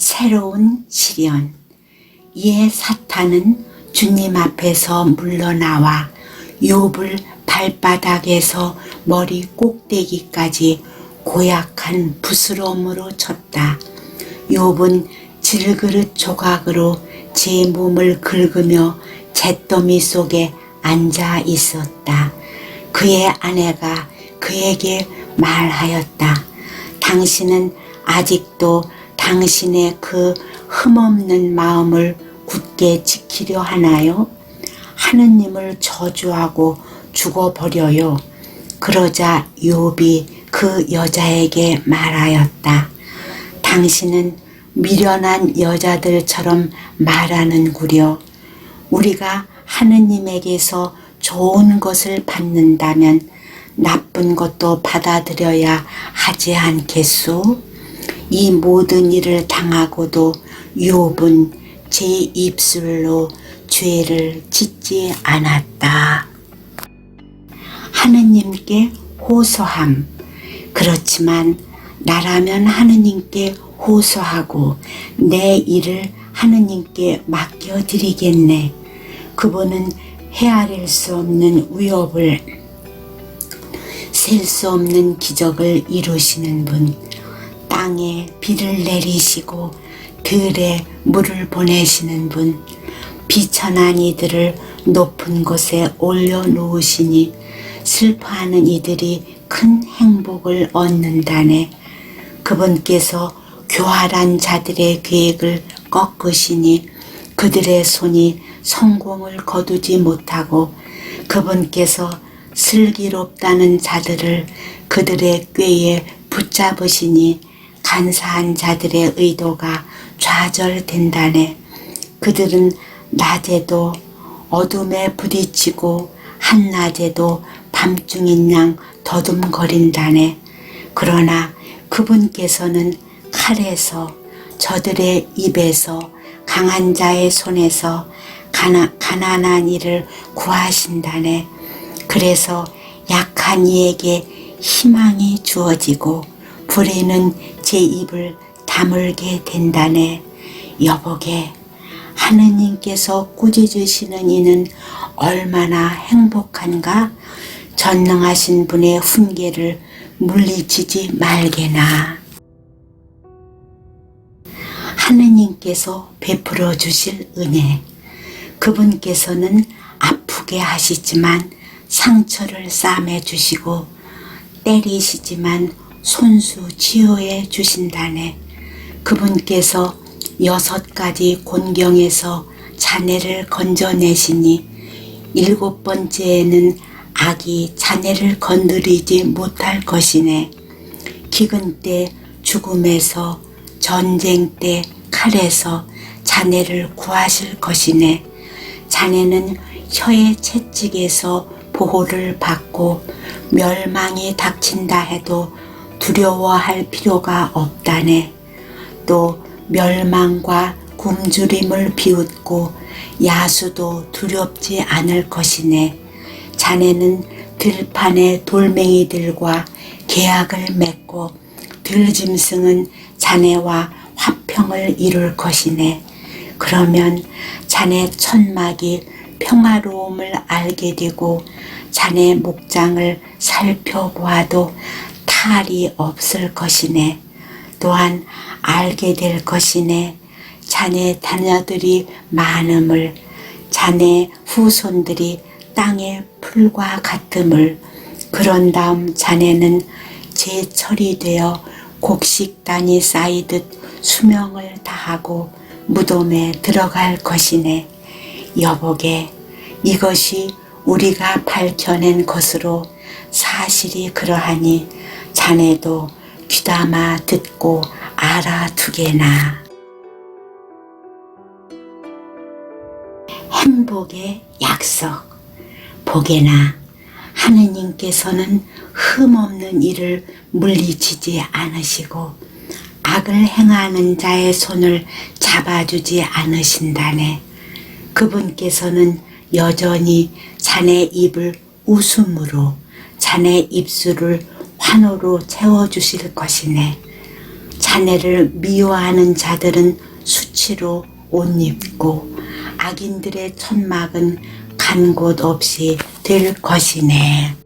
새로운 시련. 이에 사탄은 주님 앞에서 물러나와 욥을 발바닥에서 머리 꼭대기까지 고약한 부스럼으로 쳤다. 욥은 질그릇 조각으로 제 몸을 긁으며 잿더미 속에 앉아 있었다. 그의 아내가 그에게 말하였다. 당신은 아직도 당신의 그 흠없는 마음을 굳게 지키려 하나요? 하느님을 저주하고 죽어버려요. 그러자 욥이 그 여자에게 말하였다. 당신은 미련한 여자들처럼 말하는구려. 우리가 하느님에게서 좋은 것을 받는다면 나쁜 것도 받아들여야 하지 않겠소? 이 모든 일을 당하고도 욥은 제 입술로 죄를 짓지 않았다. 하느님께 호소함. 그렇지만 나라면 하느님께 호소하고 내 일을 하느님께 맡겨드리겠네. 그분은 헤아릴 수 없는 위협을 셀 수 없는 기적을 이루시는 분, 땅에 비를 내리시고 들에 물을 보내시는 분, 비천한 이들을 높은 곳에 올려놓으시니 슬퍼하는 이들이 큰 행복을 얻는다네. 그분께서 교활한 자들의 계획을 꺾으시니 그들의 손이 성공을 거두지 못하고 그분께서 슬기롭다는 자들을 그들의 꾀에 붙잡으시니 간사한 자들의 의도가 좌절된다네. 그들은 낮에도 어둠에 부딪히고 한낮에도 밤중인 양 더듬거린다네. 그러나 그분께서는 칼에서 저들의 입에서 강한 자의 손에서 가나, 가난한 이를 구하신다네. 그래서 약한 이에게 희망이 주어지고 불의는 제 입을 다물게 된다네. 여보게 하느님께서 꾸짖으시는 이는 얼마나 행복한가? 전능하신 분의 훈계를 물리치지 말게나. 하느님께서 베풀어 주실 은혜. 그분께서는 아프게 하시지만 상처를 싸매 주시고 때리시지만 손수 치유해 주신다네. 그분께서 여섯 가지 곤경에서 자네를 건져내시니 일곱 번째에는 악이 자네를 건드리지 못할 것이네. 기근 때 죽음에서 전쟁 때 칼에서 자네를 구하실 것이네. 자네는 혀의 채찍에서 보호를 받고 멸망이 닥친다 해도 두려워할 필요가 없다네. 또 멸망과 굶주림을 비웃고 야수도 두렵지 않을 것이네. 자네는 들판의 돌멩이들과 계약을 맺고 들짐승은 자네와 화평을 이룰 것이네. 그러면 자네 천막이 평화로움을 알게 되고 자네 목장을 살펴보아도 탈이 없을 것이네. 또한 알게 될 것이네. 자네 자녀들이 많음을 자네 후손들이 땅의 풀과 같음을 그런 다음 자네는 제철이 되어 곡식단이 쌓이듯 수명을 다하고 무덤에 들어갈 것이네. 여보게 이것이 우리가 밝혀낸 것으로 사실이 그러하니 자네도 귀담아 듣고 알아두게나. 행복의 약속. 보게나 하느님께서는 흠없는 일을 물리치지 않으시고 악을 행하는 자의 손을 잡아주지 않으신다네. 그분께서는 여전히 자네 입을 웃음으로 자네 입술을 환호로 채워주실 것이네. 자네를 미워하는 자들은 수치로 옷 입고 악인들의 천막은 간 곳 없이 될 것이네.